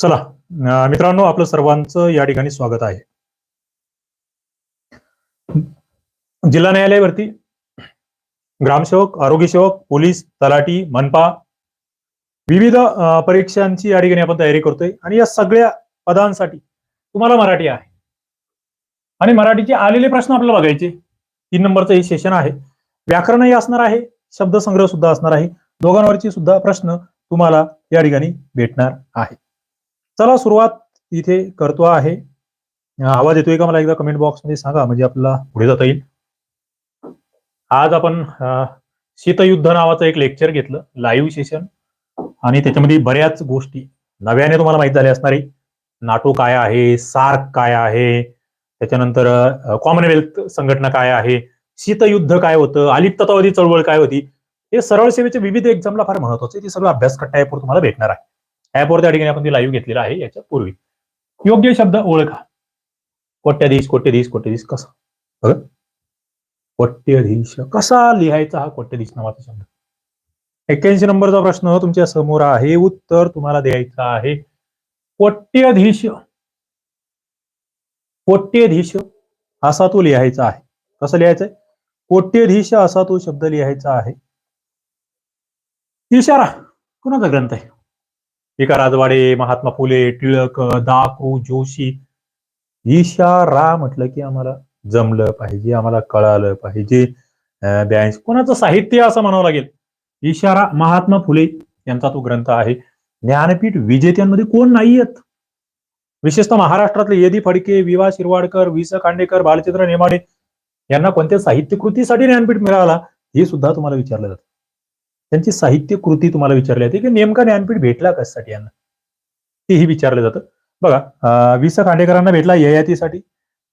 चला मित्रांनो आपलं सर्वांचं या ठिकाणी स्वागत आहे. जिल्हा न्यायालयावरती ग्रामसेवक आरोग्यसेवक पोलीस तलाठी मनपा विविध परीक्षांची या ठिकाणी आपण तयारी करतोय आणि या सगळ्या पदांसाठी तुम्हाला मराठी आहे. आणि मराठीचे आलेले प्रश्न आपल्याला बघायचे. तीन नंबरचं हे सेशन आहे. व्याकरणही असणार आहे शब्दसंग्रह सुद्धा असणार आहे. दोघांवरची सुद्धा प्रश्न तुम्हाला या ठिकाणी भेटणार आहे. चला सुरुवात इथे करतो आहे. आवाज येतोय का मला एकदा कमेंट बॉक्समध्ये सांगा म्हणजे आपल्याला पुढे जाता येईल. आज आपण शीतयुद्ध नावाचं एक लेक्चर घेतलं लाईव्ह सेशन आणि त्याच्यामध्ये बऱ्याच गोष्टी नव्याने तुम्हाला माहीत झाल्या असणारे नाटो काय आहे सार्क काय आहे त्याच्यानंतर कॉमनवेल्थ संघटना काय आहे शीतयुद्ध काय होतं अलिप्ततावादी चळवळ काय होती हे सरळ सेवेचे विविध एक्झामला फार महत्त्वाचे ते सगळं अभ्यास कट्टा तुम्हाला भेटणार आहे. ऍपवर त्या ठिकाणी आपण ती लाईव्ह घेतलेला आहे याच्या पूर्वी. योग्य शब्द ओळखा. कोट्याधीश कोट्याधीश कोट्याधीश कसा? बघा कोट्याधीश कसा लिहायचा हा कोट्याधीश नावाचा शब्द? एक्क्याऐंशी नंबरचा प्रश्न तुमच्यासमोर आहे. उत्तर तुम्हाला द्यायचं आहे. कोट्याधीश कोट्याधीश असा तो लिहायचा आहे. कसं लिहायचंय? कोट्याधीश असा तो शब्द लिहायचा आहे. इशारा. कुणाचा ग्रंथ आहे? एका राजवाडे महात्मा फुले टिळक दाकू जोशी इशारा म्हटलं की आम्हाला जमलं पाहिजे आम्हाला कळालं पाहिजे. ब्याऐंशी कोणाचं साहित्य असं म्हणावं लागेल? इशारा महात्मा फुले यांचा तो ग्रंथ आहे. ज्ञानपीठ विजेत्यांमध्ये कोण नाहीयेत? विशेषतः महाराष्ट्रातले येदी फडके विवा शिरवाडकर वि स खांडेकर बालचंद्र नेमाडे यांना कोणत्या साहित्यकृतीसाठी ज्ञानपीठ मिळाला? हे सुद्धा तुम्हाला विचारलं जातं. त्यांची साहित्य कृती तुम्हाला विचारली जाते की नेमका ज्ञानपीठ भेटला कशासाठी यांना? तेही विचारलं जातं. बघा वि स खांडेकरांना भेटला ययातीसाठी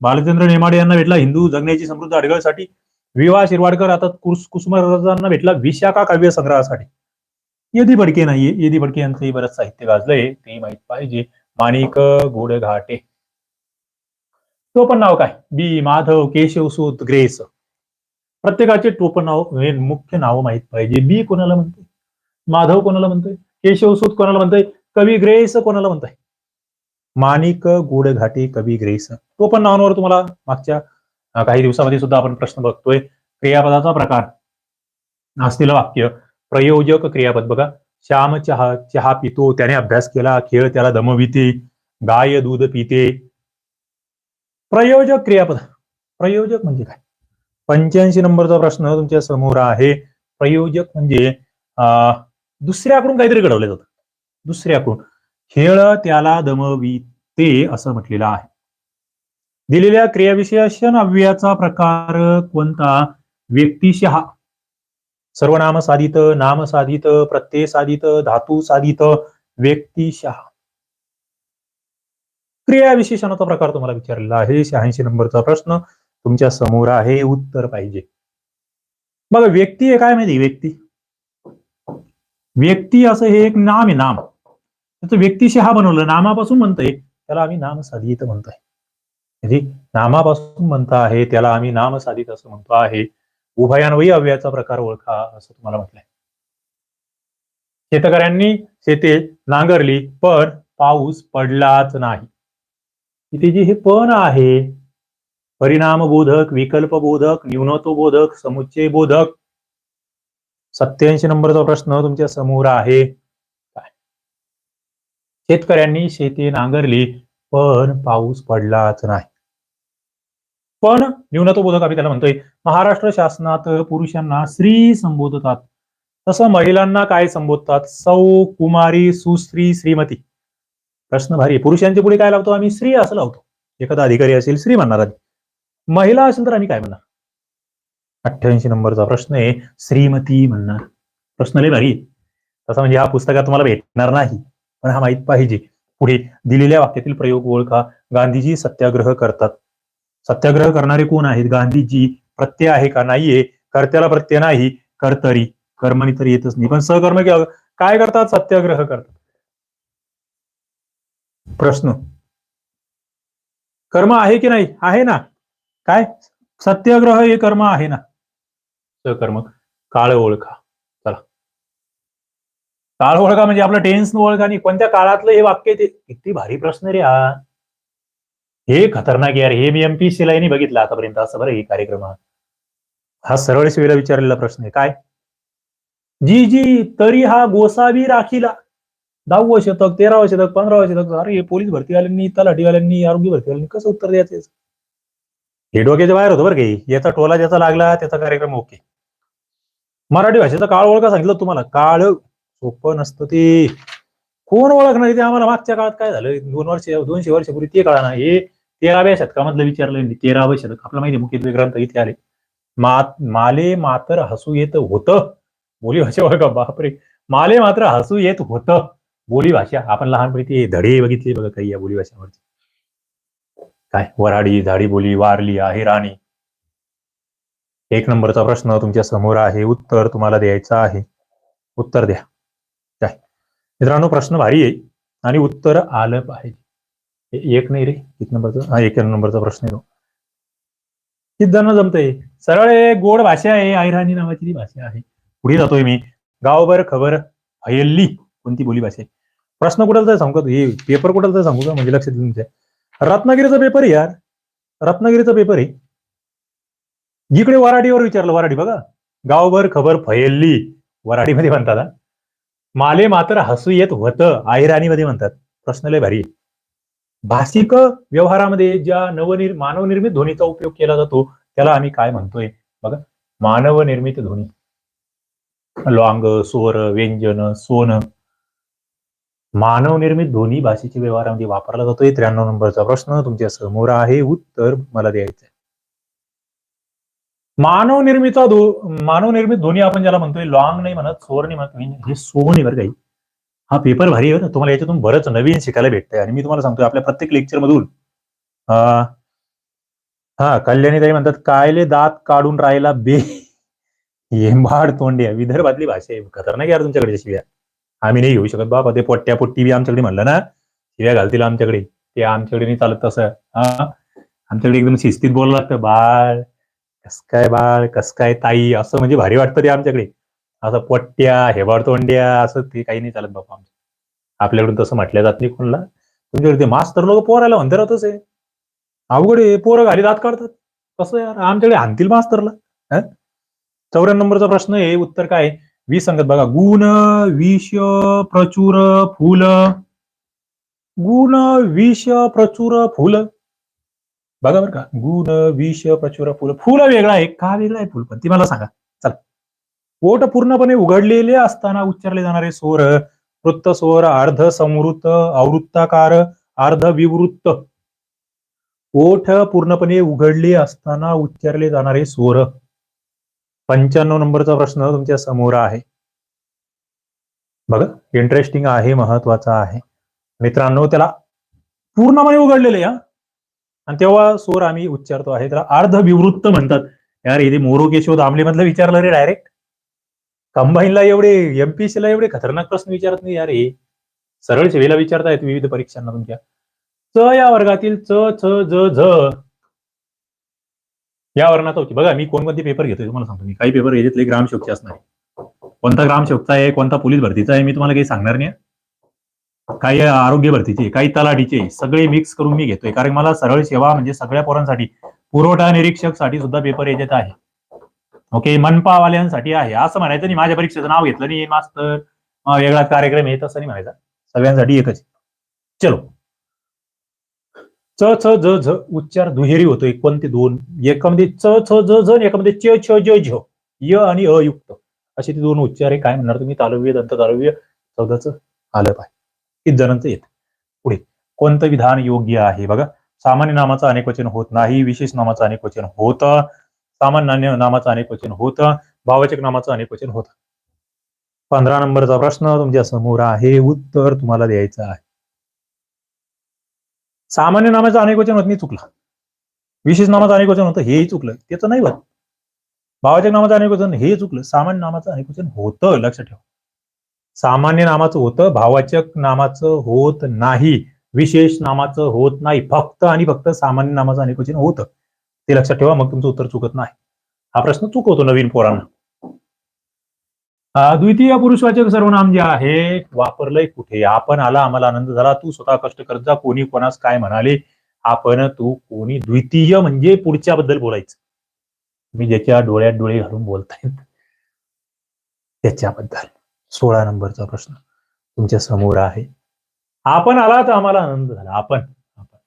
बालचंद्र नेमाडे यांना भेटला हिंदू जगण्याची समृद्ध अडगळसाठी विवा शिरवाडकर आता कुस कुसुमाग्रजांना भेटला विशाखा काव्य संग्रहासाठी येदी भडके नाहीये येदी भडके यांचंही बरंच साहित्य गाजलंय ते माहीत पाहिजे. माणिक घोडेघाटे. तो पण नाव काय? बी. माधव केशव सूत ग्रेस. प्रत्येकाचे टोपण नाव हे मुख्य नाव माहीत पाहिजे. बी कोणाला म्हणतोय? माधव कोणाला म्हणतोय? केशव सूत कोणाला म्हणतोय? कवी ग्रेस कोणाला म्हणतोय? माणिक गुडघाटी कवी ग्रेस. टोपण नावांवर तुम्हाला मागच्या काही दिवसामध्ये सुद्धा आपण प्रश्न बघतोय. क्रियापदाचा प्रकार. असलेलं वाक्य. प्रयोजक क्रियापद. बघा. श्याम चहा चहा पितो त्याने अभ्यास केला. खेळ त्याला दमविते. गाय दूध पिते. प्रयोजक क्रियापद. प्रयोजक म्हणजे काय? पंच्याऐंशी नंबरचा प्रश्न तुमच्यासमोर आहे. प्रयोजक म्हणजे अं, दुसऱ्याकडून काहीतरी घडवलं जातं. दुसऱ्याकडून. खेळ त्याला दमविते असं म्हटलेलं आहे. दिलेल्या क्रियाविशेषण अव्ययाचा प्रकार कोणता? व्यक्तिशहा सर्वनाम साधित नाम साधित प्रत्यय साधित धातू साधित व्यक्तिशः क्रियाविशेषणाचा प्रकार तुम्हाला विचारलेला आहे. शहाऐंशी नंबरचा प्रश्न. तुमच्यासमोर आहे उत्तर पाहिजे. बघा व्यक्ती आहे काय माहिती व्यक्ती? व्यक्ती असं हे एक नाम आहे नाम. त्याचं हा बनवलं. नामापासून म्हणतंय त्याला आम्ही नाम साधित म्हणतोय. म्हणजे नामापासून म्हणता आहे त्याला आम्ही नाम साधित असं म्हणतो आहे. उभयान्वयी अव्ययाचा प्रकार ओळखा असं तुम्हाला म्हटलंय. शेतकऱ्यांनी शेते नांगरली पण पाऊस पडलाच नाही. इथे जे हे पण आहे परिणाम बोधक विकल्प बोधक न्यूनत्व बोधक समुच्चय बोधक सत्याऐंशी नंबरचा प्रश्न तुमच्यासमोर आहे. शेतकऱ्यांनी शेती नांगरली पण पाऊस पडलाच नाही. पण न्यूनत्व बोधक आम्ही त्याला म्हणतोय. महाराष्ट्र शासनात पुरुषांना स्त्री संबोधतात. तसं महिलांना काय संबोधतात? सौ कुमारी सुस्त्री श्रीमती. प्रश्न भारी. पुरुषांच्या पुढे काय लावतो आम्ही? स्त्री असं लावतो. एखादा अधिकारी असेल स्त्री म्हणणार आधी. महिला असेल तर आम्ही काय म्हणणार? अठ्ठ्याऐंशी नंबरचा प्रश्न आहे. श्रीमती म्हणणार. प्रश्न लय भारी तसा म्हणजे हा पुस्तकात तुम्हाला भेटणार नाही पण हा माहीत पाहिजे. पुढे दिलेल्या वाक्यातील प्रयोग ओळखा. गांधीजी सत्याग्रह करतात. सत्याग्रह करणारे कोण आहेत? गांधीजी प्रत्यय आहे का? नाहीये. कर्त्याला प्रत्यय नाही. कर्तरी. कर्मणी तर येतच नाही. पण सहकर्म काय करतात? सत्याग्रह करतात. प्रश्न. कर्म आहे की नाही? आहे ना. काय? सत्याग्रह हे कर्म आहे ना? सहकर्म काळ ओळखा. चला. काळ ओळखा म्हणजे आपलं टेन्स ओळखा आणि कोणत्या काळातलं हे वाक्य ते किती भारी प्रश्न रे हा. हे खतरनाक यार. हे मी एमपीसी ला नाही बघितलं आतापर्यंत. असं बरं हे कार्यक्रम हा. सरळ सेवेला विचारलेला प्रश्न आहे. काय? जी जी तरी हा गोसावी राखीला. दहावं शतक तेरावं शतक पंधरावं शतक. अरे हे पोलीस भरतीवाल्यांनी तलाठीवाल्यांनी आरोग्य भरतीवाल्यांनी कसं उत्तर द्यायचं? हे डोक्याच्या बाहेर होतं बरं काही याचा टोला ज्याचा लागला त्याचा कार्यक्रम ओके. मराठी भाषेचा काळ ओळखा सांगितलं तुम्हाला. काळ सोपं नसतं ते. कोण ओळखणार ते आम्हाला मागच्या काळात काय झालं? दोन वर्ष दोनशे वर्षापूर्वी ते कळा ना हे तेराव्या शतकामधलं विचारलं तेराव्या शतक. आपलं माहिती मुख्यत्वे ग्रंथ इथे आले. मात माले मात्र हसू येत होतं. बोली भाषा ओळखा बापरे. माले मात्र हसू येत होतं. बोली भाषा. आपण लहानपणी ते धडे बघितले बघा काही या बोली भाषावरती. काय? वराडी झाडी बोली वारली आहे राणी. एक नंबरचा प्रश्न तुमच्यासमोर आहे. उत्तर तुम्हाला द्यायचं आहे. उत्तर द्या. काय? मित्रांनो प्रश्न भारी आहे आणि उत्तर आलं पाहिजे. एक नाही रे. एक नंबरचा हा एक नंबरचा प्रश्न आहे सिद्धांना किती जण जमतंय? सरळ आहे गोड भाषा आहे. आयराणी नावाची ती भाषा आहे. पुढे जातोय मी. गावभर खबर हयल्ली कोणती बोली भाषा आहे? प्रश्न कुठला तर सांगू का? हे पेपर कुठला तर सांगू का? म्हणजे लक्षात देऊन रत्नागिरीचा पेपर यार. रत्नागिरीचा पेपर आहे. जिकडे वराडीवर विचारलं वराडी बघा. गावभर खबर फयल्ली वराडीमध्ये म्हणतात माले मात्र हसू येत होतं आयराणीमध्ये म्हणतात. प्रश्न लय भारी भाषिक व्यवहारामध्ये ज्या नवनिर् मानवनिर्मित ध्वनीचा उपयोग केला जातो त्याला आम्ही काय म्हणतोय? बघा. मानवनिर्मित ध्वनी. लॉंग स्वर व्यंजन सोन. मानवनिर्मित दोन्ही ध्वनी भाषेच्या व्यवहारामध्ये वापरला जातोय. त्र्याण्णव नंबरचा प्रश्न तुमच्यासमोर आहे. उत्तर मला द्यायचं आहे मानव निर्मित मानव ध्वनी आपण ज्याला म्हणतोय लॉंग नाही म्हणत स्वर नाही म्हणत हे सोन आहे बरं काही. हा पेपर भारी आहे ना तुम्हाला याच्यातून बरंच नवीन शिकायला भेटतंय. आणि मी तुम्हाला सांगतोय आपल्या प्रत्येक लेक्चर मधून हा कल्याणी ताई म्हणतात कायले दात काढून राहिला बे. येंबाड तोंड्या विदर्भातली भाषा आहे. खतरनाक यार तुमच्याकडे शिव्या आम्ही नाही घेऊ शकत बाबा. ते पोट्ट्या पोट्टी बी आमच्याकडे म्हणलं ना शिव्या घालतील आमच्याकडे. ते आमच्याकडे नाही चालत तसं. हा? आमच्याकडे एकदम शिस्तीत बोलायला लागतं. बाळ कस काय बाळ कस काय ताई? असं म्हणजे भारी वाटतं ते आमच्याकडे. असं पोट्ट्या हेबाड तोंड्या असं ते काही नाही चालत बाबा आमच्या आपल्याकडून तसं म्हटलं जात नाही कोणला. तुमच्याकडे ते मास्तर लोक पोरायला म्हणते राहतच आहे अवघड आहे. पोरं घाली दात काढतात. कसं यार? आमच्याकडे आणतील मास्तरला. हं? चौऱ्याण्णव नंबरचा प्रश्न आहे. उत्तर काय आहे? वीस सांगत बघा गुण विष प्रचुर फुल. गुण विष प्रचुर फुल. बघा बरं का गुण विष प्रचुर फुल. फुल वेगळा आहे का वेगळा आहे फुल? पण ती मला सांगा. चला. पोट पूर्णपणे उघडलेले असताना उच्चारले जाणारे स्वर वृत्त स्वर अर्ध संवृत्त आवृत्ताकार अर्ध विवृत्त. ओठ पूर्णपणे उघडले असताना उच्चारले जाणारे स्वर. पंच्याण्णव नंबरचा प्रश्न तुमच्यासमोर आहे. बघा इंटरेस्टिंग आहे महत्त्वाचा आहे. मित्रांनो त्याला पूर्णपणे उघडलेले या आणि तेव्हा स्वर आम्ही उच्चारतो आहे. त्याला अर्ध विवृत्त म्हणतात. यार इथे मोरो केशव दामले मधलं विचारलं रे डायरेक्ट कंबाईनला एवढे एमपीसी ला एवढे खतरनाक प्रश्न विचारत नाही यार हे. सरळ सेवेला विचारतायत विविध परीक्षांना तुमच्या. च या वर्गातील च छ ज झ. या वर्णात होती. बघा मी कोणकोणते पेपर घेतोय तुम्हाला सांगतो. मी काही पेपर घेतले ग्रामसेवकचे असणार कोणता ग्रामसेवकचा आहे कोणता पोलीस भरतीचा आहे मी तुम्हाला काही सांगणार नाही. काही आरोग्य भरतीचे काही तलाठीचे सगळे मिक्स करून मी घेतोय. कारण मला सरळ सेवा म्हणजे सगळ्या पोरांसाठी पुरवठा निरीक्षकसाठी सुद्धा पेपर येत आहे. ओके मनपावाल्यांसाठी आहे. असं म्हणायचं नाही माझ्या परीक्षेचं नाव घेतलं नाही मास्तर वेगळा वेगळाच कार्यक्रम येत असं नाही म्हणायचा. सगळ्यांसाठी एकच आहे. चलो. च च ज झ उच्चार दुहेरी होतो. एक पण ते दोन. एकामध्ये च छ ज झ एकामध्ये च छ ज झ. य आणि अयुक्त असे ते दोन उच्चार आहे. काय म्हणणार तुम्ही? तालव्य दंत तालव्य चौदाच आलं पाहिजे. किती जणांचं येत. पुढे. कोणतं विधान योग्य आहे? बघा. सामान्य नामाचं अनेकवचन होत नाही. विशेष नामाचं अनेकवचन होत. सामान्य नामाचं अनेकवचन होत. भावचक नामाचं अनेकवचन होत. पंधरा नंबरचा प्रश्न तुमच्यासमोर आहे. उत्तर तुम्हाला द्यायचं आहे. सामान्य नामाचं अनेकवचन होत नाही चुकला. विशेष नामाचं अनेकवचन होतं हेही चुकलं. त्याचं नाही होत. भावाच्या नामाचं अनेकवचन हे चुकलं. सामान्य नामाचं अनेकवचन होतं. लक्षात ठेवा. सामान्य नामाचं होतं भावाचक नामाचं होत नाही. विशेष नामाचं होत नाही. फक्त आणि फक्त सामान्य नामाचं अनेकवचन होतं. ते लक्षात ठेवा मग तुमचं उत्तर चुकत नाही. हा प्रश्न चुकवतो नवीन पोरांना. द्वितीय पुरुषवाचक सर्वनाम जे आहे वापरलंय कुठे? आपण आला आम्हाला आनंद झाला. तू स्वतः कष्ट करत जा कोणी कोणास काय म्हणाले? आपण तू कोणी. द्वितीय म्हणजे पुढच्या बद्दल बोलायचं. तुम्ही ज्याच्या डोळ्यात डोळे घालून बोलतायत त्याच्याबद्दल. सोळा नंबरचा प्रश्न. तुमच्यासमोर आहे. आपण आला तर आम्हाला आनंद झाला. आपण आपण.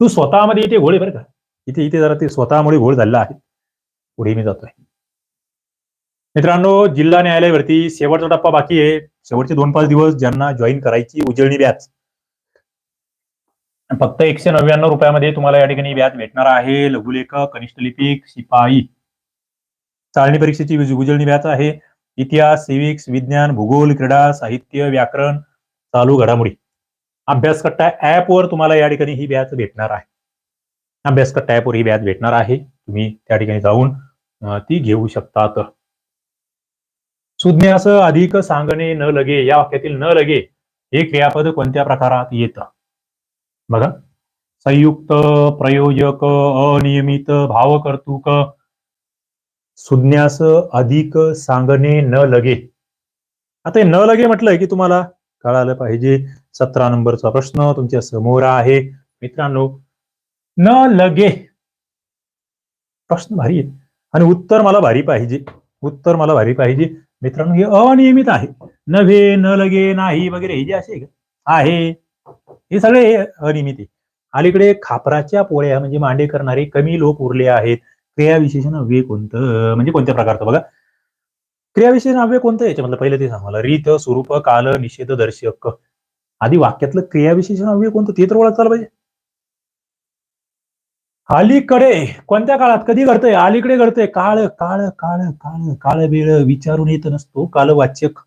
तू स्वतःमध्ये इथे घोळे बरं का? इथे इथे जरा ते स्वतःमुळे घोळ झालेला आहे. पुढे मी जातोय. मित्रांनो जिल्हा न्यायालयावरती शेवटचा टप्पा बाकी आहे. शेवटचे दोन पाच दिवस ज्यांना जॉईन करायची उजळणी व्याज. फक्त एकशे नव्याण्णव रुपयामध्ये तुम्हाला या ठिकाणी व्याज भेटणार आहे. लघुलेखक कनिष्ठ लिपिक शिपाई. चाळणी परीक्षेची उजळणी व्याज आहे. इतिहास सिविक्स विज्ञान भूगोल क्रीडा साहित्य व्याकरण चालू घडामोडी. अभ्यासकट्टा ऍपवर तुम्हाला या ठिकाणी ही व्याज भेटणार आहे. अभ्यासकट्टा ऍपवर ही व्याज भेटणार आहे. तुम्ही त्या ठिकाणी जाऊन ती घेऊ शकतात. सुज्ञास अधिक सांगणे न लगे या वाक्यातील न लगे हे क्रियापद कोणत्या प्रकारात येतं? बघा. संयुक्त प्रयोजक अनियमित भावकर्तुक सुज्ञास अधिक सांगणे न लगे. आता न लगे म्हटलंय की तुम्हाला कळालं पाहिजे. सतरा नंबरचा प्रश्न तुमच्यासमोर आहे. मित्रांनो न लगे. प्रश्न भारी आहे आणि उत्तर मला भारी पाहिजे. उत्तर मला भारी पाहिजे. मित्रांनो हे अनियमित आहे. नव्हे न लगे नाही वगैरे हे जे असे आहे आहे हे सगळे हे अनियमित आहे. अलीकडे खापराच्या पोळ्या म्हणजे मांडे करणारे कमी लोक उरले आहेत. क्रियाविशेषण अव्यय कोणतं? म्हणजे कोणत्या प्रकारचं बघा. क्रियाविशेषण अव्यय कोणतं? याच्यामधलं पहिलं ते सांग मला. रीत स्वरूप काल निषेध दर्शक. आधी वाक्यातलं क्रियाविशेषण अव्यय कोणतं? ते तर ओळखायला पाहिजे. अलीकडे कोणत्या काळात? कधी घडतंय? अलीकडे घडतंय. काळ काळ काळ काळ काळ वेळ विचारून येत नसतो. कालवाचक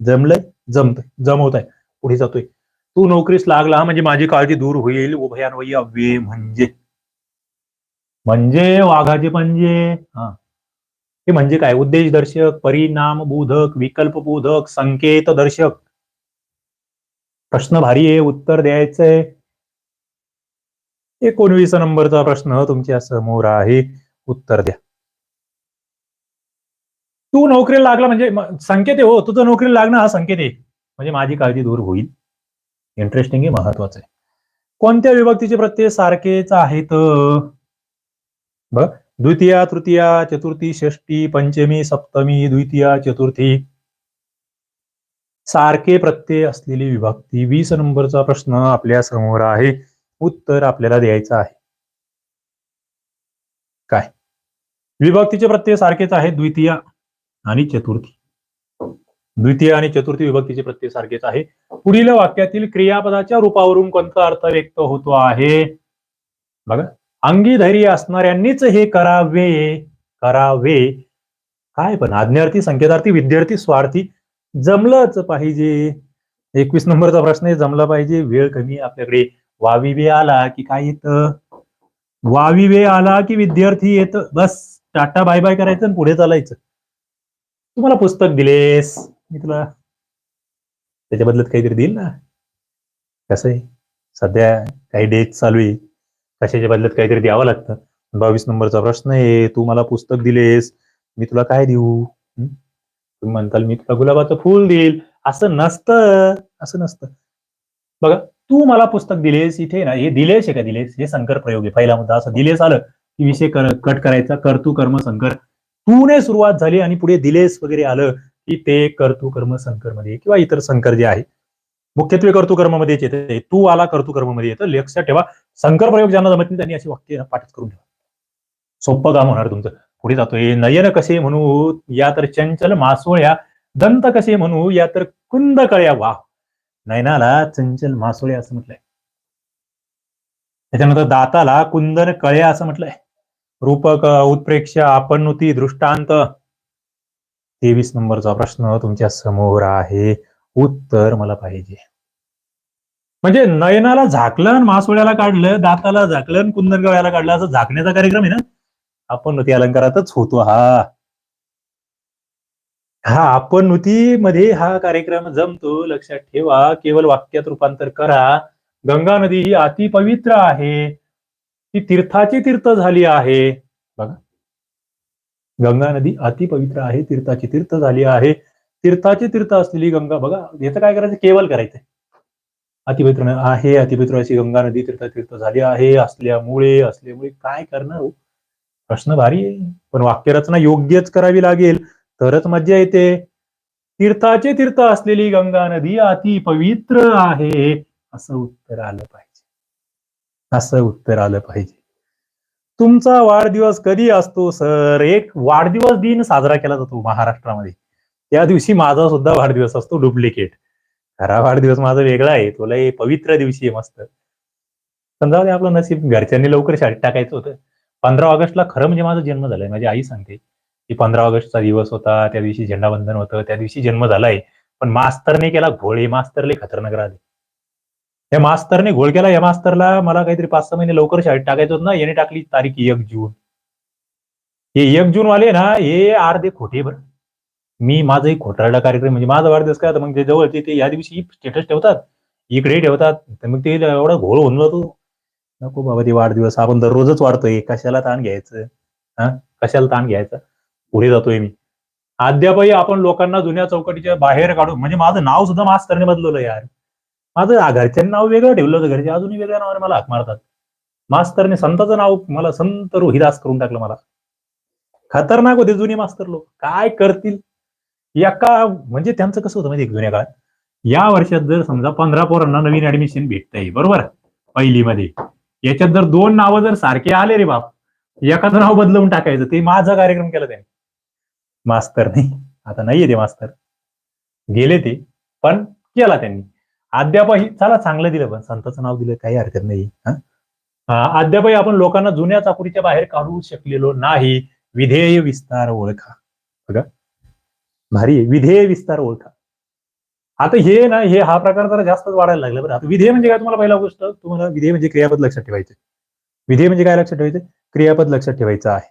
जमलंय जमतंय जमवत आहे पुढे जातोय. तू नोकरीस लागला म्हणजे माझी काळजी दूर होईल. उभयान्वयी अव्यय म्हणजे. म्हणजे वाघाचे म्हणजे हा. हे म्हणजे काय? उद्देश दर्शक परिणाम बोधक विकल्प बोधक संकेत दर्शक. प्रश्न भारी आहे उत्तर द्यायचंय. एकोणवीस नंबरचा प्रश्न तुमच्यासमोर आहे. उत्तर द्या. तू नोकरीला लागला म्हणजे संकेत आहे हो तुझं नोकरीला लागणं हा संकेत आहे. म्हणजे माझी काळजी दूर होईल. इंटरेस्टिंग आहे महत्वाचं आहे. कोणत्या विभक्तीचे प्रत्यय सारखेच आहेत? बघ द्वितीया तृतीया चतुर्थी षष्टी पंचमी सप्तमी द्वितीया चतुर्थी. सारखे प्रत्यय असलेली विभक्ती. वीस नंबरचा प्रश्न आपल्यासमोर आहे. उत्तर आपल्याला द्यायचं आहे. काय? विभक्तीचे प्रत्यय सारखेच आहेत द्वितीय आणि चतुर्थी. द्वितीय आणि चतुर्थी विभक्तीचे प्रत्यय सारखेच आहे. पुढील वाक्यातील क्रियापदाच्या रूपावरून कोणता अर्थ व्यक्त होतो आहे? बघा अंगी धैर्य असणाऱ्यांनीच हे करावे करावे. काय पण आज्ञार्थी संकेतार्थी विद्यार्थी स्वार्थी जमलंच पाहिजे. एकवीस नंबरचा प्रश्न आहे जमला पाहिजे वेळ कमी आपल्याकडे. वावी वे आला की काय येत? वावी वे आला की विद्यार्थी येत. बस टाटा बाय बाय करायचं आणि पुढे चालायचं. तुम्हाला पुस्तक दिलेस. मी तुला त्याच्या बदल्यात काहीतरी देईल ना? कसं आहे? सध्या काही डेट चालू आहे. कशाच्या बदल्यात काहीतरी द्यावं लागतं. बावीस नंबरचा प्रश्न आहे. तू मला पुस्तक दिलेस. मी तुला काय देऊ? तुम्ही म्हणताल मी तुला गुलाबाचं फुल देईल. असं नसतं. असं नसतं. बघा तू मला पुस्तक दिलेस इथे ना हे दिलेस आहे का दिलेस? हे संकर प्रयोग आहे. पहिला मुद्दा असं दिलेस आलं की विषय कर कट करायचा कर्तू कर्म संकर. तूने सुरुवात झाली आणि पुढे दिलेस वगैरे आलं की ते कर्तू कर्म संकरमध्ये किंवा इतर संकर जे आहे. मुख्यत्वे कर्तू कर्मामध्येच येते. तू आला कर्तू कर्मामध्ये येतं. लक्षात ठेवा संकर प्रयोग ज्यांना जमत नाही त्यांनी अशी वाक्य पाठच करून ठेवा. सोपं काम होणार तुमचं. पुढे जातोय. नयन कसे म्हणू या तर चंचल मासोळ्या दंत कसे म्हणू या तर कुंद कळ्या वा नयनाला चंचल मासोळे असं म्हटलंय. त्याच्यानंतर दाताला कुंदन कळ्या असं म्हटलंय. रूपक उत्प्रेक्ष आपणुती दृष्टांत. तेवीस नंबरचा प्रश्न तुमच्यासमोर आहे. उत्तर मला पाहिजे. म्हणजे नयनाला झाकलं मासोळ्याला काढलं दाताला झाकलं कुंदन गळ्याला काढलं असं झाकण्याचा कार्यक्रम आहे ना? आपण ती अलंकारातच होतो हा. हा आपण मध्ये हा कार्यक्रम जमतो. लक्षात ठेवा केवळ वाक्यात रूपांतर करा. गंगा नदी ही अति पवित्र आहे. ती तीर्थाची तीर्थ झाली आहे. बघा. गंगा नदी अति पवित्र आहे तीर्थाची तीर्थ झाली आहे. तीर्थाची तीर्थ असलेली गंगा बघा याचं काय करायचं? केवळ करायचंय. अतिपवित्र आहे अतिपवित्र अशी गंगा नदी तीर्थ तीर्थ झाली आहे. असल्यामुळे असल्यामुळे काय करणार हो? प्रश्न भारी आहे. पण वाक्यरचना योग्यच करावी लागेल. तरच मज्जा येते. तीर्थाचे तीर्थ असलेली गंगा नदी अति पवित्र आहे असं उत्तर आलं पाहिजे. असं उत्तर आलं पाहिजे. तुमचा वाढदिवस कधी असतो सर? एक वाढदिवस दिन साजरा केला जातो महाराष्ट्रामध्ये. त्या दिवशी माझा सुद्धा वाढदिवस असतो डुप्लिकेट. खरा वाढदिवस माझा वेगळा आहे तुला हे पवित्र दिवशी आहे मस्त. समजा आपलं नसीब घरच्यांनी लवकर शाळेत टाकायचं होतं. पंधरा ऑगस्टला खरं म्हणजे माझा जन्म झालाय माझी आई सांगते. की पंधरा ऑगस्टचा दिवस होता त्या दिवशी झेंडावंदन होतं त्या दिवशी जन्म झालाय. पण मास्तरने केला घोळ हे मास्तरले खतरनाक राहिले या मास्तरने घोळ केला या मास्तरला मला काहीतरी पाच सहा महिने लवकर शाळेत टाकायचं होतं ना याने टाकली तारीख एक जून. हे एक जून वाले ना हे अर्धे खोटे बरं. मी माझा एक खोटारडा कार्यक्रम म्हणजे माझा वाढदिवस काय मग ते जवळचे ते या दिवशी स्टेटस ठेवतात इकडे ठेवतात तर मग ते एवढा घोळ होऊन जातो. नको बाबा ते वाढदिवस आपण दररोजच वाढतोय कशाला ताण घ्यायचं? हा? कशाला ताण घ्यायचा? पुढे जातोय मी. अद्यापही आपण लोकांना जुन्या चौकटीच्या बाहेर काढून म्हणजे माझं नाव सुद्धा मास्तरने बदलवलं यार. माझं घरच्या घरच्यांनी नाव वेगळं ठेवलं होतं. घरचे अजूनही वेगळ्या नावाने मला हाक मारतात. मास्तरने संताचं नाव मला संत रोहिदास करून टाकलं मला. खतरनाक होते जुने मास्तर लोक. काय करतील? एका म्हणजे त्यांचं कसं होतं माहिती जुन्या काळात? या वर्षात जर समजा पंधरा पोरांना नवीन ऍडमिशन भेटतंय. बरोबर? पहिलीमध्ये. याच्यात जर दोन नावं जर सारखे आले रे बाप. एखादं नाव बदलवून टाकायचं. ते माझा कार्यक्रम केला त्यांनी. मास्तर नाही. आता नाहीये ते मास्तर. गेले ते पण केला त्यांनी. अद्यापही चला चांगलं दिलं पण संताचं नाव दिलं काही हरकत नाही. अध्यापही अद्यापही आपण लोकांना जुन्या चाकुरीच्या बाहेर काढू शकलेलो नाही. विधेय विस्तार ओळखा. बघा. भारी आहे. विधेय विस्तार ओळखा. आता हे ना हे हा प्रकार जरा जास्तच वाढायला लागला बरं. आता विधेय म्हणजे काय तुम्हाला पहिला गोष्ट? तुम्हाला विधेय म्हणजे क्रियापद लक्षात ठेवायचं विधेय म्हणजे काय लक्षात ठेवायचं क्रियापद लक्षात ठेवायचं आहे.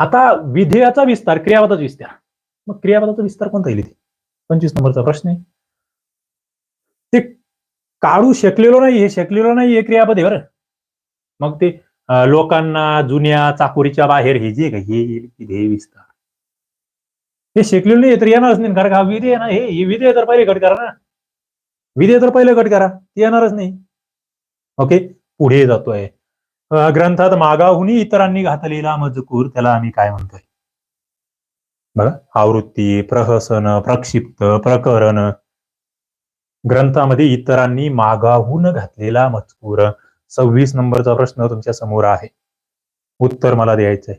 आता विधेयाचा विस्तार क्रियापदाचा विस्तार. मग क्रियापदाचा विस्तार कोणता येईल इथे? पंचवीस नंबरचा प्रश्न आहे. ते काढू शकलेलो नाही हे शकलेलो नाही हे क्रियापद आहे बरं. मग ते लोकांना जुन्या चाकोरीच्या बाहेर हे जे का हे विधेय विस्तार. हे शिकलेलं नाही तर येणारच नाही. कारण का विधेय ना हे विधेय तर पहिले कट करा ना. विधेय तर पहिले कट करा ते येणारच नाही. ओके? पुढे जातोय. ग्रंथात मागाहुनी इतरांनी घातलेला मजकूर त्याला आम्ही काय म्हणतोय? बघा आवृत्ती प्रहसन प्रक्षिप्त प्रकरण. ग्रंथामध्ये इतरांनी मागाहून घातलेला मजकूर. सव्वीस नंबरचा प्रश्न तुमच्यासमोर आहे. उत्तर मला द्यायचंय.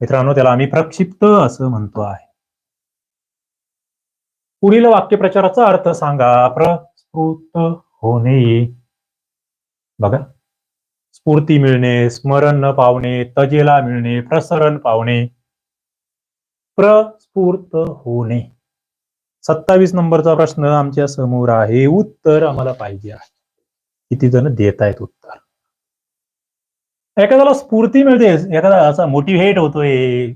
मित्रांनो त्याला आम्ही प्रक्षिप्त असं म्हणतो आहे. पुढील वाक्यप्रचाराचा अर्थ सांगा. प्रस्फुट होणे. बघा. स्फूर्ती मिळणे स्मरण न पावणे तजेला मिळणे प्रसरण पावणे. प्रस्फूर्त होणे. सत्तावीस नंबरचा प्रश्न आमच्यासमोर आहे. उत्तर आम्हाला पाहिजे आहे. किती जण देत आहेत उत्तर? एखाद्याला स्फूर्ती मिळते. एखादा असा मोटिव्हेट होतोय.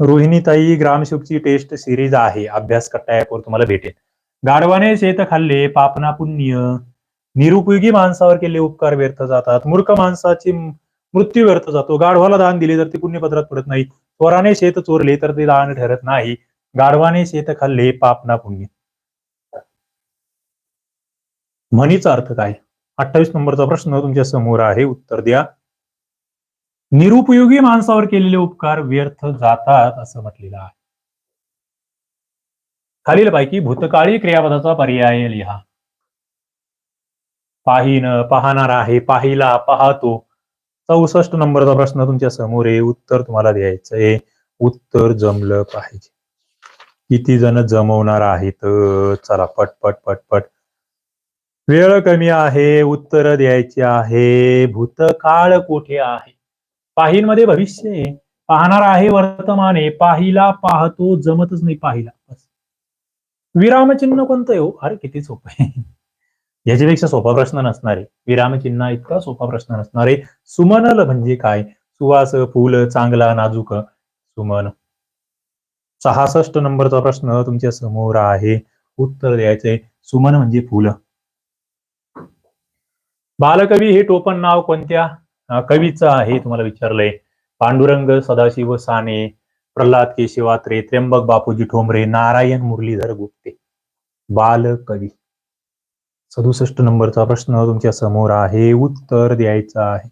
रोहिणीताई ग्रामशुकची टेस्ट सिरीज आहे. अभ्यास कट्टा ऍपवर तुम्हाला भेटेल. गाढवाने शेत खाल्ले पापना पुण्य. निरुपयोगी माणसावर केले उपकार व्यर्थ जातात. मूर्ख माणसाची मृत्यू व्यर्थ जातो. गाढवाला दान दिले तर ते पुण्यपत्रात पडत नाही. चोराने शेत चोरले तर ते दान ठरत नाही. गाढवाने शेत खाल्ले पाप ना पुण्य. म्हणीचा अर्थ काय? अठ्ठावीस नंबरचा प्रश्न तुमच्यासमोर आहे. उत्तर द्या. निरुपयोगी माणसावर केलेले उपकार व्यर्थ जातात असं म्हटलेलं आहे. खालील पैकी भूतकाळी क्रियापदाचा पर्याय लिहा. पाहिन पाहणार आहे पाहिला पाहतो. चौसष्ट नंबरचा प्रश्न तुमच्यासमोर आहे. उत्तर तुम्हाला द्यायचंय उत्तर जमलं पाहिजे. किती जण जमवणार आहेत? चला पटपट पटपट वेळ कमी आहे. उत्तर द्यायची आहे. भूतकाळ कुठे आहे? पाहिलमध्ये भविष्य आहे. पाहणार आहे वर्तमान आहे. पाहिला पाहतो जमतच नाही पाहिला. बस. विरामचिन्ह कोणतं येऊ हो? अरे किती सोपं आहे. याच्यापेक्षा सोपा प्रश्न नसणारे. आहे विरामचिन्ह इतका सोपा प्रश्न नसणार. आहे सुमनल म्हणजे काय? सुवास फुल चांगला नाजूक. सुमन. सहासष्ट नंबरचा प्रश्न तुमच्यासमोर आहे. उत्तर द्यायचंय सुमन म्हणजे फुल. बालकवी हे टोपण नाव कोणत्या? कवीचं आहे तुम्हाला विचारलंय. पांडुरंग सदाशिव साने प्रल्हाद केशवात्रे त्र्यंबक बापूजी ठोंबरे नारायण मुरलीधर गुप्ते. बालकवी. सदुसष्ट नंबरचा प्रश्न तुमच्यासमोर आहे. उत्तर द्यायचं आहे.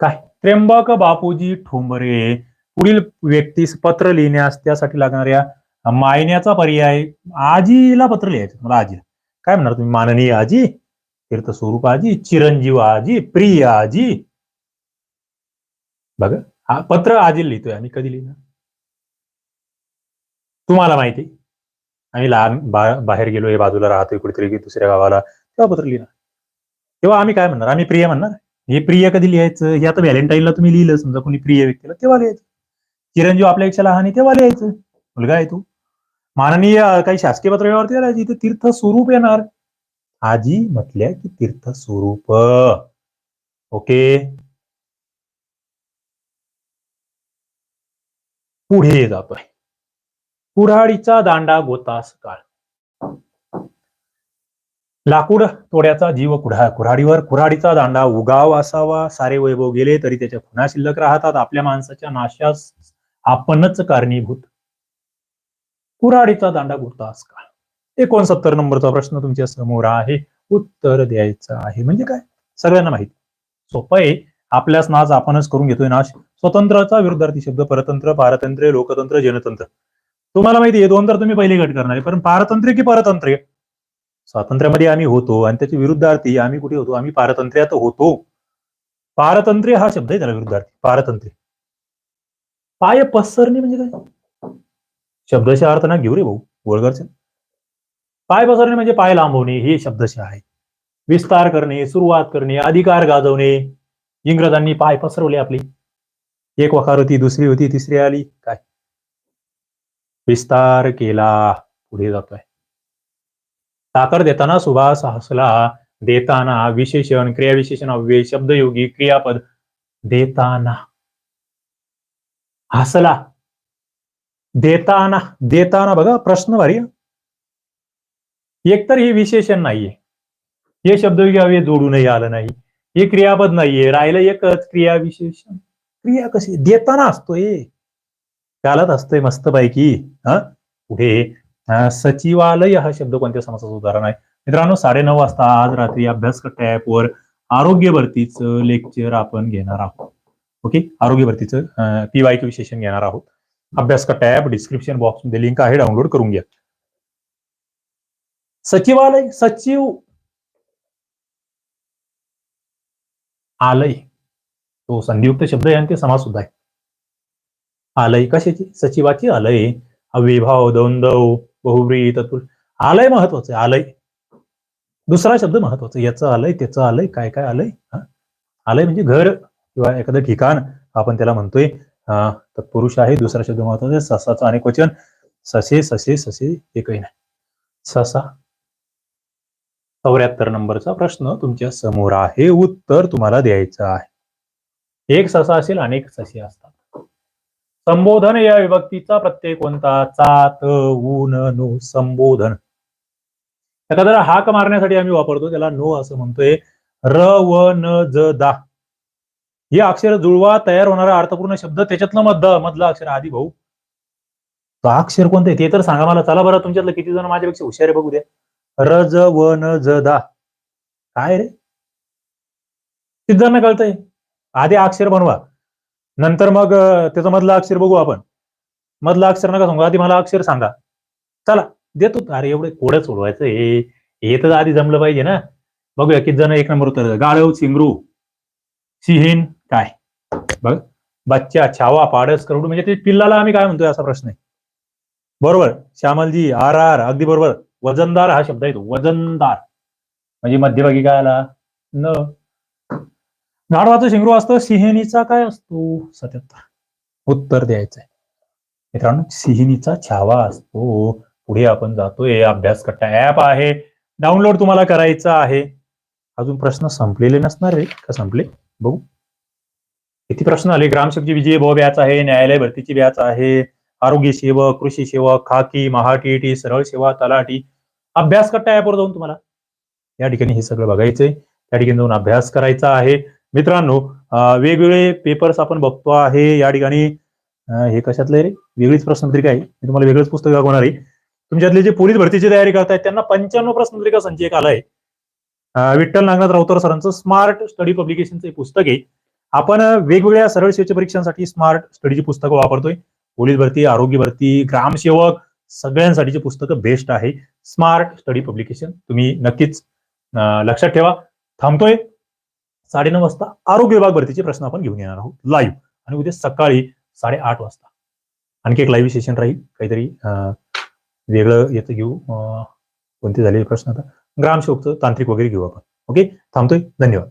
काय? त्र्यंबक बापूजी ठोंबरे पुढील व्यक्तीस पत्र लिहिण्यास त्यासाठी लागणाऱ्या मायण्याचा पर्याय आजीला पत्र लिहायचं. मला आजी. काय म्हणणार तुम्ही? माननीय आजी तीर्थ स्वरूप आजी चिरंजीव आजी प्रिय आजी. बघा पत्र आजी लिहितोय. आम्ही कधी लिहिणार? तुम्हाला माहिती आम्ही लहान बा- बाहेर गेलोय बाजूला राहतोय कुठेतरी दुसऱ्या गावाला तेव्हा पत्र लिहिणार तेव्हा आम्ही काय म्हणणार? आम्ही प्रिय म्हणणार? हे प्रिय कधी लिहायचं? हे आता व्हॅलेंटाईनला तुम्ही लिहिलं समजा कोणी प्रिय व्यक्तीला तेव्हा लिहायचं. चिरंजीव आपल्यापेक्षा लहान आहे तेव्हा लिहायचं. मुलगा आहे तू. माननीय काही शासकीय पत्र व्यवहार लिहायची इथे तीर्थ स्वरूप येणार. आजी म्हटल्या की तीर्थ स्वरूप ओके? पुढे जातोय. कुऱ्हाडीचा दांडा गोतास काळ. लाकूड तोड्याचा जीव कुढा कुऱ्हाडीवर कुऱ्हाडीचा दांडा उगाव असावा. सारे वैभव गेले तरी त्याच्या खुणा शिल्लक राहतात. आपल्या माणसाच्या नाशास आपणच कारणीभूत. कुऱ्हाडीचा दांडा गोतास काळ. एकोणसत्तर नंबरचा प्रश्न तुमच्यासमोर आहे. उत्तर द्यायचं आहे. म्हणजे काय? सगळ्यांना माहिती. सोपं आहे. आपल्याच नाच आपणच करून घेतोय नाश. स्वतंत्राचा विरुद्धार्थी शब्द परतंत्र पारतंत्र्य लोकतंत्र जनतंत्र. तुम्हाला माहिती आहे दोन तर तुम्ही पहिले गट करणार आहे पण पारतंत्र्य की परतंत्र्य स्वातंत्र्यामध्ये आम्ही होतो आणि त्याच्या विरुद्धार्थी आम्ही कुठे होतो? आम्ही पारतंत्र्यात होतो. पारतंत्र्य हा शब्द आहे त्याला विरुद्धार्थी पारतंत्र्य. पाय पसरणे म्हणजे काय? शब्दशः अर्थ ना घेऊ रे भाऊ गोळगरचे पाय पसरणे म्हणजे पाय लांबवणे हे शब्दशः आहे. विस्तार करणे सुरुवात करणे अधिकार गाजवणे. इंग्रजांनी पाय पसरवले आपली. एक वकार होती दुसरी होती तिसरी आली. काय? विस्तार केला पुढे जातोय. देताना सुभाष हसला. देताना विशेषण, क्रियाविशेषण, अव्यय, शब्दयोगी, क्रियापद. देताना. हसला. देताना देताना बघा प्रश्न भारी. एकतर हे विशेषण नाहीये. हे शब्दयोगी, अव्यय जोडूनही आलं नाही. हे क्रियापद नाहीये. राहिलं एकच क्रिया विशेषण क्रिया कशी? देताना असतोय. चालत असतोय मस्तपैकी हा? पुढे सचिवालय हा शब्द कोणत्या समासाचं उदाहरण आहे? मित्रांनो साडेनऊ वाजता आज रात्री अभ्यास कट्टा ऍपवर आरोग्य भरतीचं लेक्चर आपण घेणार आहोत. ओके? आरोग्य भरतीचं पीवाय विशेषण घेणार आहोत. अभ्यास कट्टा ऍप डिस्क्रिप्शन बॉक्समध्ये लिंक आहे डाउनलोड करून घ्या. सचिवालय सचिव आलय. तो संधियुक्त शब्द आहे आणि ते समास सुद्धा आहे. आलय कशाची? सचिवाची आलय. अविभाव द्वंद्व बहुव्री तत्पुरुष आलय महत्वाचं आहे आलय. दुसरा शब्द महत्त्वाचा याचं आलय त्याचं आलय काय काय आलय? हा? आलय म्हणजे घर किंवा एखादं ठिकाण आपण त्याला म्हणतोय. तत्पुरुष आहे. दुसरा शब्द महत्त्वाचा ससाचं अनेक वचन. ससे ससे ससे एकही नाही. ससा. चौऱ्याहत्तर नंबरचा प्रश्न तुमच्यासमोर आहे. उत्तर तुम्हाला द्यायचं आहे. एक ससा असेल अनेक ससे असतात. संबोधन या विभक्तीचा प्रत्यय कोणता? चात ऊन नो संबोधन. एखाद्याला हाक मारण्यासाठी आम्ही वापरतो त्याला नो असं म्हणतोय. र व न ज दा. हे अक्षर जुळवा तयार होणारा अर्थपूर्ण शब्द त्याच्यातलं मध मधलं अक्षर आधी भाऊ. अक्षर कोणतं आहे? ते तर सांगा मला. चला बरं तुमच्यातलं किती जण माझ्यापेक्षा हुशार आहे बघू द्या. र ज व न ज दा. काय रे? किती कळतंय? आधी अक्षर बनवा. नंतर मग त्याचं मधलं अक्षर बघू आपण. मधलं अक्षर नका सांगू आधी मला अक्षर सांगा. चला देतो. अरे एवढे कोड्या सोडवायचं हे. हे तर आधी जमलं पाहिजे ना. बघूया किती जण एक नंबर उत्तर गाळव चिंगरू सिहीन काय? बघ बच्चा छावा पाडस करोड म्हणजे ते पिल्लाला आम्ही काय म्हणतोय असा प्रश्न आहे. बरोबर? श्यामलजी आर आर अगदी बरोबर. वजनदार हा शब्द येतो वजनदार. म्हणजे मध्यभागी काय आला? न. गाढवाचं शिंगरू असतं सिंहिणीचा काय असतो? सत्याहत्तर. उत्तर द्यायचंय. मित्रांनो सिंहिणीचा छावा असतो. पुढे आपण जातोय. अभ्यास कट्टा ऍप आहे. डाउनलोड तुम्हाला करायचं आहे. अजून प्रश्न संपलेले नसणार रे. का संपले? बघू. किती प्रश्न आले? ग्रामसेवकची विजय भाव बॅच आहे न्यायालय भरतीची बॅच आहे आरोग्य सेवक कृषी सेवक खाकी महाटीटी सरळ सेवा तलाठी. अभ्यास कट्टा ऍपवर जाऊन तुम्हाला या ठिकाणी हे सगळं बघायचंय. त्या ठिकाणी जाऊन अभ्यास करायचा आहे. मित्रांनो वेगवेगळे पेपर्स आपण बघतो आहे या ठिकाणी. हे कशातलं रे? वेगळीच प्रश्नपत्रिका आहे. मी तुम्हाला वेगळंच पुस्तक दाखवणार आहे. तुमच्यातले जे पोलीस भरतीची तयारी करतायत त्यांना पंच्याण्णव प्रश्नपत्रिका संचय एक आलाय विठ्ठल नागनाथ राऊतर सरांचं स्मार्ट स्टडी पब्लिकेशनचं हे पुस्तक आहे. आपण वेगवेगळ्या सरळ सेवेच्या परीक्षांसाठी स्मार्ट स्टडीची पुस्तकं वापरतोय. पोलीस भरती आरोग्य भरती ग्रामसेवक सगळ्यांसाठीची पुस्तकं बेस्ट आहे. स्मार्ट स्टडी पब्लिकेशन तुम्ही नक्कीच लक्षात ठेवा. थांबतोय. साडेनऊ वाजता आरोग्य विभाग भरतीचे प्रश्न आपण घेऊन येणार आहोत लाईव्ह आणि उद्या सकाळी साडेआठ वाजता. आणखी एक लाईव्ह सेशन राहील. काहीतरी वेगळं याचं घेऊ. कोणते झालेले प्रश्न आता? ग्रामसेवकचं तांत्रिक वगैरे घेऊ आपण. ओके थांबतोय. धन्यवाद.